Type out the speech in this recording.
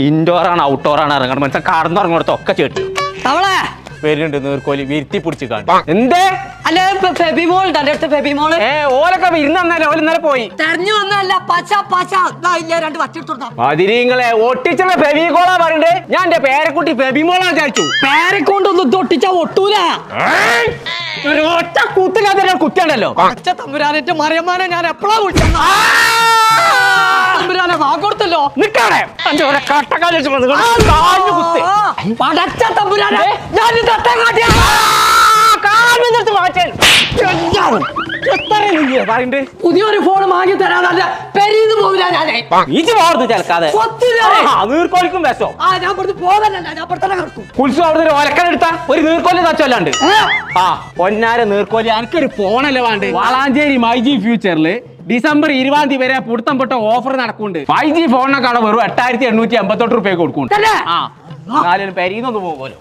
Indoor ആണ് outdoor ആണ് ഇറങ്ങണം. മനസ്സിലാ കടന്നിറങ്ങണത്ത് ഒക്കെ ചേട്ടു. തവളെ. വരുന്നുണ്ട് നീർക്കോലി വിരുത്തി പിടിച്ച് കാണും. എന്തേ? അല്ല ഫെ- ഫെബിമോൾ അടുത്ത് ഫെബിമോൾ ഏ ഓലൊക്കെ ഇന്നലെ പോയി. തെരഞ്ഞു വന്നല്ല പച്ച പച്ച ദാ ഇല്ലേ രണ്ട് വച്ചിട്ടുണ്ടാ അതിരിങ്ങളെ ഒട്ടിച്ചുള്ള ഫെബികോളാ പറയണ്ടേ? ഞാൻ എന്റെ പേരക്കുട്ടി ഫെബിമോളാ വിചാരിച്ചു. തൊട്ടിച്ച ഒട്ടൂല. ഒരു ഒറ്റ കുത്തിനകത്ത് കുത്തിയാണല്ലോ പച്ച തമ്പുരാനെ മറിയമ്മാനെ ഞാൻ എപ്പോഴാ വിളിച്ചത്? വാഗൊടുത്തല്ലോ നിക്കാണേ എന്റെ ഒരു കട്ടക്കാലി വെച്ച് വന്ന് കാലിന് കുത്ത്. പടച്ച തമ്പുരാനെ ഞാൻ തട്ടം കാട്ടിയ. കാലിനെടുത്ത് മാറ്റാൻ. എത്ര നീ പറയണ്ടേ. പുതിയൊരു ഫോൺ വാങ്ങി തരാന്നല്ല പെരീന്ന് പോവില്ല ഞാനേ. പോർന്ന് ചേൽക്കാതെ കൊത്തില്ലേ? നീർക്കോലിക്കും വിശോ ആ ഞാൻ പുറത്ത് പോകാനല്ല. ഞാൻ കിടക്കും. കുൽസു അവിടെ ഒരു ഒലക്കനെടുത്ത ഒരു നീർക്കോലി തച്ചല്ലാണ്ട് ഏ? ആ പൊന്നാര നീർക്കോലി. എനിക്കൊരു ഫോണല്ലേ വേണ്ടേ? വളാഞ്ചേരി മൈജി ഫ്യൂച്ചറിൽ ഡിസംബർ ഇരുപതാം തീയതി വരെ പുടുത്തം പൊട്ട ഓഫർ നടക്കുന്നുണ്ട്. ഫൈവ് ജി ഫോണിനൊക്കെ വെറും എട്ടായിരത്തി എണ്ണൂറ്റി എൺപത്തെട്ട് റുപ്യ? ആ. നാലും പെരീന്നൊന്ന് പോകുമല്ലോ